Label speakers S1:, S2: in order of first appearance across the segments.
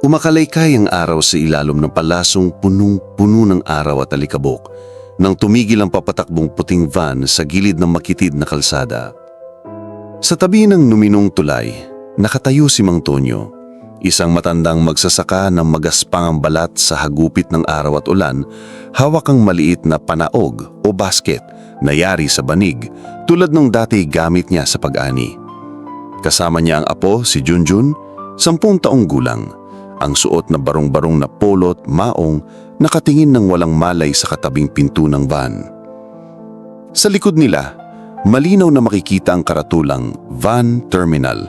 S1: Umakalaykay ang araw sa ilalom ng palasong punong-puno ng araw at alikabok nang tumigil ang papatakbong puting van sa gilid ng makitid na kalsada. Sa tabi ng numinong tulay, nakatayo si Mang Tonyo, isang matandang magsasaka ng magaspang ang balat sa hagupit ng araw at ulan, hawak ang maliit na panaog o basket na yari sa banig tulad ng dati gamit niya sa pag-ani. Kasama niya ang apo si Junjun, sampung taong gulang, ang suot na barong-barong na polot, maong, nakatingin ng walang malay sa katabing pinto ng van. Sa likod nila, malinaw na makikita ang karatulang Van Terminal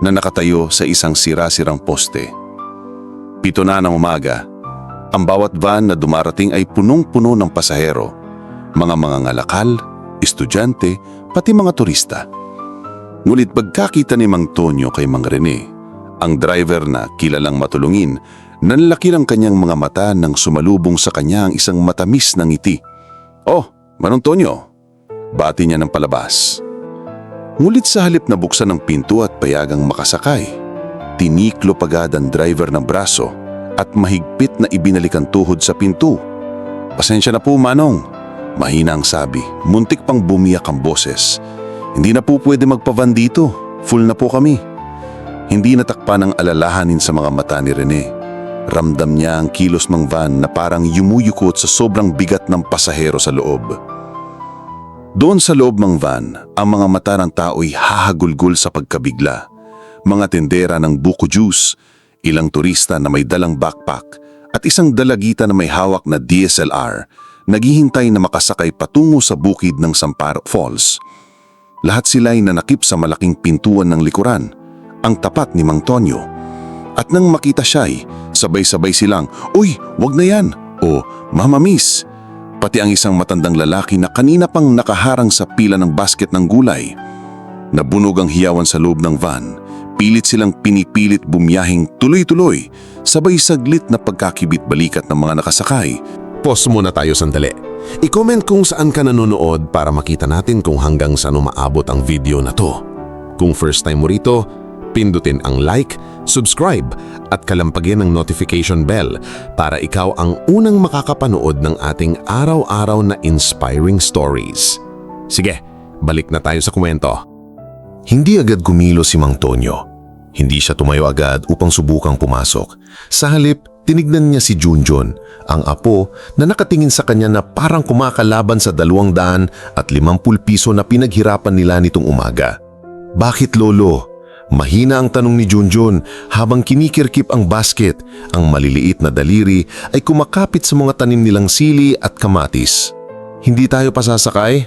S1: na nakatayo sa isang sira-sirang poste. Pito na ng umaga, ang bawat van na dumarating ay punong-puno ng pasahero, mga mga ngalakal, estudyante, pati mga turista. Ngunit pagkakita ni Mang Tonyo kay Mang Rene, ang driver na kilalang matulungin, nanlaki ng kanyang mga mata nang sumalubong sa kanya ang isang matamis na ngiti. Oh, Manong Tonyo, bati niya ng palabas. Ngulit sa halip na buksan ng pinto at payagang makasakay, tiniklo pagad ang driver ng braso at mahigpit na ibinalik ang tuhod sa pinto. Pasensya na po, Manong. Mahina ang sabi, muntik pang bumiyak ang boses. Hindi na po pwede magpavan dito, full na po kami. Hindi natakpan ang alalahanin sa mga mata ni Rene. Ramdam niya ang kilos ng van na parang yumuyukot sa sobrang bigat ng pasahero sa loob. Doon sa loob ng van, ang mga mata ng tao'y hahagulgul sa pagkabigla. Mga tendera ng buko juice, ilang turista na may dalang backpack, at isang dalagita na may hawak na DSLR, naghihintay na makasakay patungo sa bukid ng Samparo Falls. Lahat sila'y nanakip sa malaking pintuan ng likuran, ang tapat ni Mang Tonyo. At nang makita siya'y, sabay-sabay silang, Uy, wag na yan! O, Mama Miss! Pati ang isang matandang lalaki na kanina pang nakaharang sa pila ng basket ng gulay. Nabunog ang hiyawan sa loob ng van. Pilit silang pinipilit bumiyahing tuloy-tuloy, sabay saglit na pagkakibit balikat ng mga nakasakay.
S2: Pause muna tayo sandali. I-comment kung saan ka nanonood para makita natin kung hanggang saan umaabot ang video na to. Kung first time mo rito, pindutin ang like, subscribe at kalampagin ang notification bell para ikaw ang unang makakapanood ng ating araw-araw na inspiring stories. Sige, balik na tayo sa kwento.
S3: Hindi agad gumilo si Mang Tonyo. Hindi siya tumayo agad upang subukang pumasok. Sa halip, tinignan niya si Junjun, ang apo na nakatingin sa kanya na parang kumakalaban sa dalawang daan at limampul piso na pinaghirapan nila nitong umaga. Bakit lolo? Mahina ang tanong ni Junjun habang kinikirkip ang basket. Ang maliliit na daliri ay kumakapit sa mga tanim nilang sili at kamatis. Hindi tayo pasasakay?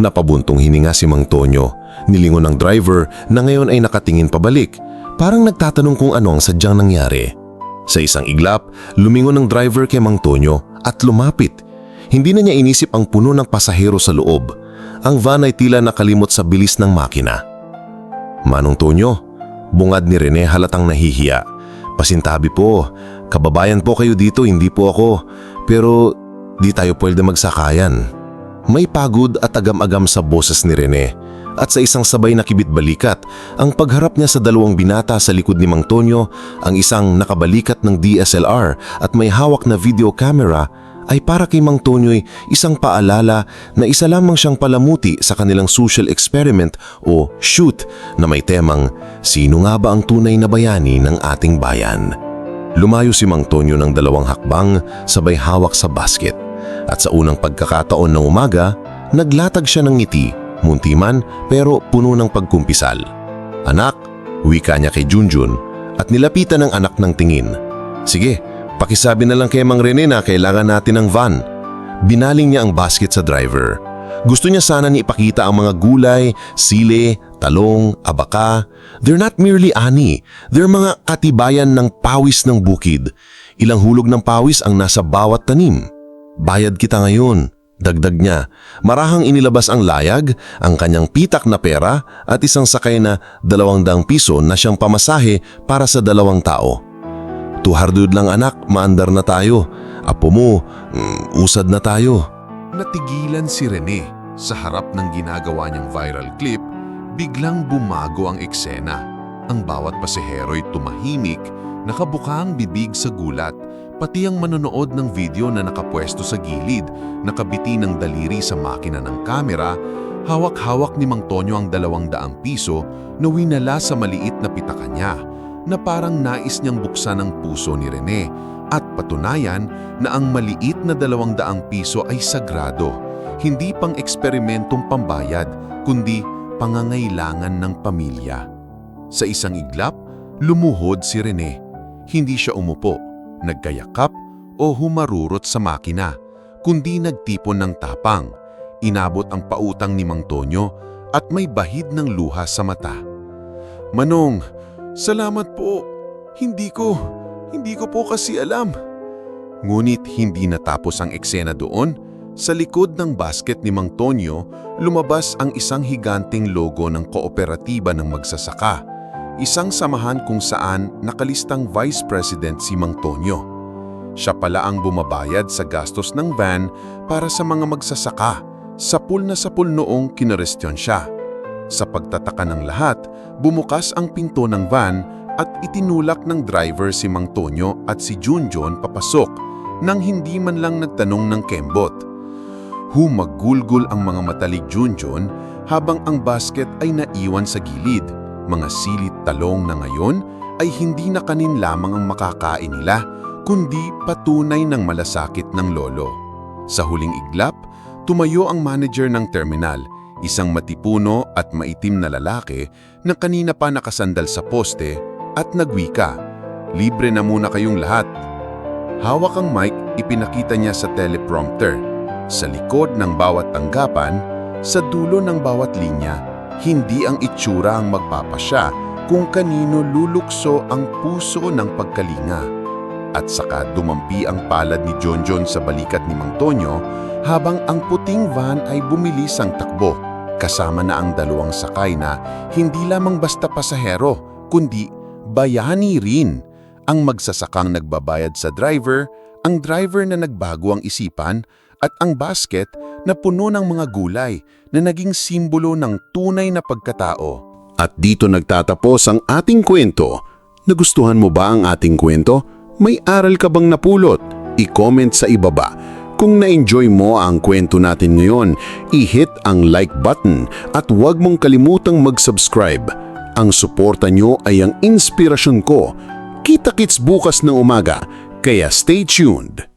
S3: Napabuntong hininga si Mang Tonyo. Nilingon ng driver na ngayon ay nakatingin pabalik. Parang nagtatanong kung ano ang sadyang nangyari. Sa isang iglap, lumingon ng driver kay Mang Tonyo at lumapit. Hindi na niya inisip ang puno ng pasahero sa loob. Ang van ay tila nakalimot sa bilis ng makina. Manong Tonyo, bungad ni Rene halatang nahihiya. Pasintabi po, kababayan po kayo dito, hindi po ako. Pero di tayo pwede magsakayan. May pagod at agam-agam sa boses ni Rene at sa isang sabay na kibit balikat, ang pagharap niya sa dalawang binata sa likod ni Mang Tonyo, ang isang nakabalikat ng DSLR at may hawak na video camera ay para kay Mang Tonyo'y isang paalala na isa lamang siyang palamuti sa kanilang social experiment o shoot na may temang Sino nga ba ang tunay na bayani ng ating bayan? Lumayo si Mang Tonyo ng dalawang hakbang sabay hawak sa basket at sa unang pagkakataon ng umaga, naglatag siya ng ngiti, munti man pero puno ng pagkumpisal. Anak, wika niya kay Junjun at nilapitan ng anak ng tingin. Sige, Pakisabi na lang kay Mang Rene na kailangan natin ng van. Binaling niya ang basket sa driver. Gusto niya sana ni ipakita ang mga gulay, sili, talong, abaka. They're not merely ani. They're mga katibayan ng pawis ng bukid. Ilang hulog ng pawis ang nasa bawat tanim. Bayad kita ngayon. Dagdag niya, marahang inilabas ang layag, ang kanyang pitak na pera at isang sakay na dalawang daang piso na siyang pamasahe para sa dalawang tao. Tuhardud lang anak, maandar na tayo. Apo mo, mm, usad na tayo.
S2: Natigilan si Rene sa harap ng ginagawa niyang viral clip, biglang bumago ang eksena. Ang bawat pasahero'y tumahimik, Nakabuka ang bibig sa gulat, pati ang manonood ng video na nakapwesto sa gilid, nakabiti ng daliri sa makina ng kamera, hawak-hawak ni Mang Tonyo ang dalawang daang piso na winala sa maliit na pitaka niya, na parang nais niyang buksan ang puso ni Rene at patunayan na ang maliit na dalawang daang piso ay sagrado, hindi pang eksperimentong pambayad, kundi pangangailangan ng pamilya. Sa isang iglap, lumuhod si Rene. Hindi siya umupo, nagkayakap o humarurot sa makina, kundi nagtipon ng tapang. Inabot ang pautang ni Mang Tonyo at may bahid ng luha sa mata. Manong, salamat po. Hindi ko, hindi ko po kasi alam. Ngunit hindi natapos ang eksena doon. Sa likod ng basket ni Mang Tonyo, lumabas ang isang higanting logo ng kooperatiba ng magsasaka. Isang samahan kung saan nakalistang Vice President si Mang Tonyo. Siya pala ang bumabayad sa gastos ng van para sa mga magsasaka. Sapul na sapul noong kinarestyon siya. Sa pagtataka ng lahat, bumukas ang pinto ng van at itinulak ng driver si Mang Tonyo at si Junjon papasok nang hindi man lang nagtanong ng kembot. Humagulgol ang mga matalig Junjon habang ang basket ay naiwan sa gilid. Mga silit talong na ngayon ay hindi na kanin lamang ang makakain nila, kundi patunay ng malasakit ng lolo. Sa huling iglap, tumayo ang manager ng terminal, isang matipuno at maitim na lalaki na kanina pa nakasandal sa poste at nagwika, Libre na muna kayong lahat. Hawak ang mic, ipinakita niya sa teleprompter. Sa likod ng bawat tanggapan, sa dulo ng bawat linya, hindi ang itsura ang magpapasya kung kanino lulukso ang puso ng pagkalinga. At saka dumampi ang palad ni John John sa balikat ni Mang Tonyo habang ang puting van ay bumilis ang takbo, kasama na ang dalawang sakay na hindi lamang basta pasahero, kundi bayani rin. Ang magsasakang nagbabayad sa driver, ang driver na nagbago ang isipan, at ang basket na puno ng mga gulay na naging simbolo ng tunay na pagkatao.
S1: At dito nagtatapos ang ating kwento. Nagustuhan mo ba ang ating kwento? May aral ka bang napulot? I-comment sa ibaba. Kung na-enjoy mo ang kwento natin ngayon, i-hit ang like button at huwag mong kalimutang mag-subscribe. Ang suporta nyo ay ang inspirasyon ko. Kita-kits bukas ng umaga, kaya stay tuned.